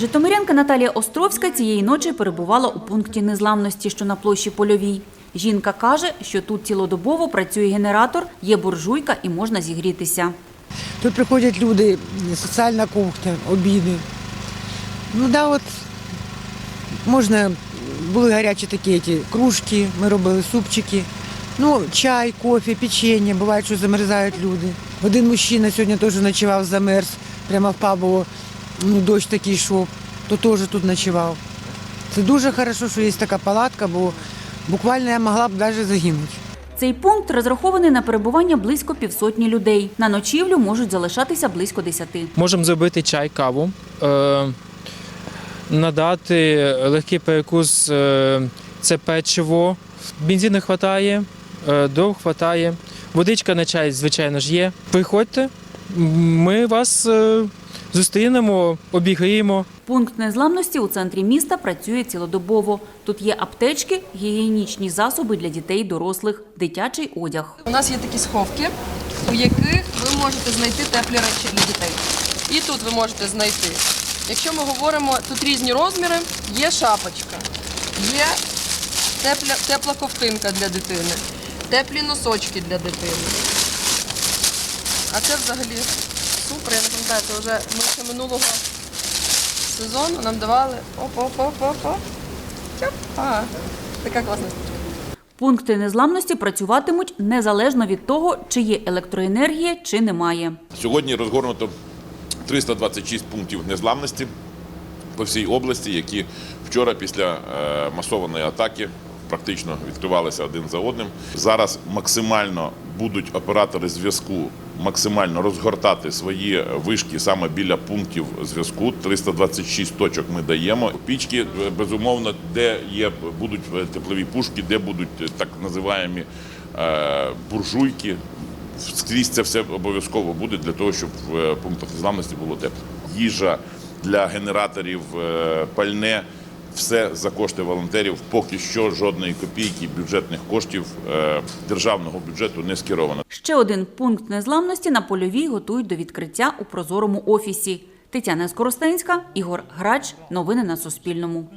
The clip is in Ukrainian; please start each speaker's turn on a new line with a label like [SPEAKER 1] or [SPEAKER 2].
[SPEAKER 1] Житомирянка Наталія Островська цієї ночі перебувала у пункті незламності, що на площі Польовій. Жінка каже, що тут цілодобово працює генератор, є буржуйка і можна зігрітися.
[SPEAKER 2] Тут приходять люди, соціальна кухня, обіди. Ну да, от можна, були гарячі такі ті, кружки, ми робили супчики. Ну, чай, кофе, печення, буває, що замерзають люди. Один мужчина сьогодні теж ночував, замерз, прямо впав, бо ну, дощ такий йшов, то теж тут ночував. Це дуже добре, що є така палатка, бо буквально я могла б навіть загинути.
[SPEAKER 1] Цей пункт розрахований на перебування близько півсотні людей. На ночівлю можуть залишатися близько десяти.
[SPEAKER 3] Можемо зробити чай, каву, е, надати легкий перекус, е, це печиво. Бензину вистачає, е, дров вистачає. Водичка на чай, звичайно ж, є. Приходьте, ми вас е, зустрінемо, обігріємо.
[SPEAKER 1] Пункт незламності у центрі міста працює цілодобово. Тут є аптечки, гігієнічні засоби для дітей, дорослих, дитячий одяг.
[SPEAKER 4] У нас є такі сховки, у яких ви можете знайти теплі речі для дітей. І тут ви можете знайти. Якщо ми говоримо, тут різні розміри, є шапочка, є тепля, тепла ковтинка для дитини, теплі носочки для дитини. А це взагалі супер, я не пам'ятаю, це вже ми ще минулого сезону нам давали оп-оп-оп-оп. А, така класна.
[SPEAKER 1] Пункти незламності працюватимуть незалежно від того, чи є електроенергія, чи немає.
[SPEAKER 5] Сьогодні розгорнуто 326 пунктів незламності по всій області, які вчора після е, масованої атаки практично відкривалися один за одним. Зараз максимально будуть оператори зв'язку максимально розгортати свої вишки саме біля пунктів зв'язку. 326 точок ми даємо. Пічки, безумовно, де є будуть теплові пушки, де будуть так називаємо е, буржуйки. Скрізь це все обов'язково буде для того, щоб в пунктах незламності було тепло. Їжа для генераторів, е, пальне. Все за кошти волонтерів. Поки що жодної копійки бюджетних коштів е, державного бюджету не скеровано.
[SPEAKER 1] Ще один пункт незламності на польовій готують до відкриття у прозорому офісі. Тетяна Скоростенська, Ігор Грач. Новини на Суспільному.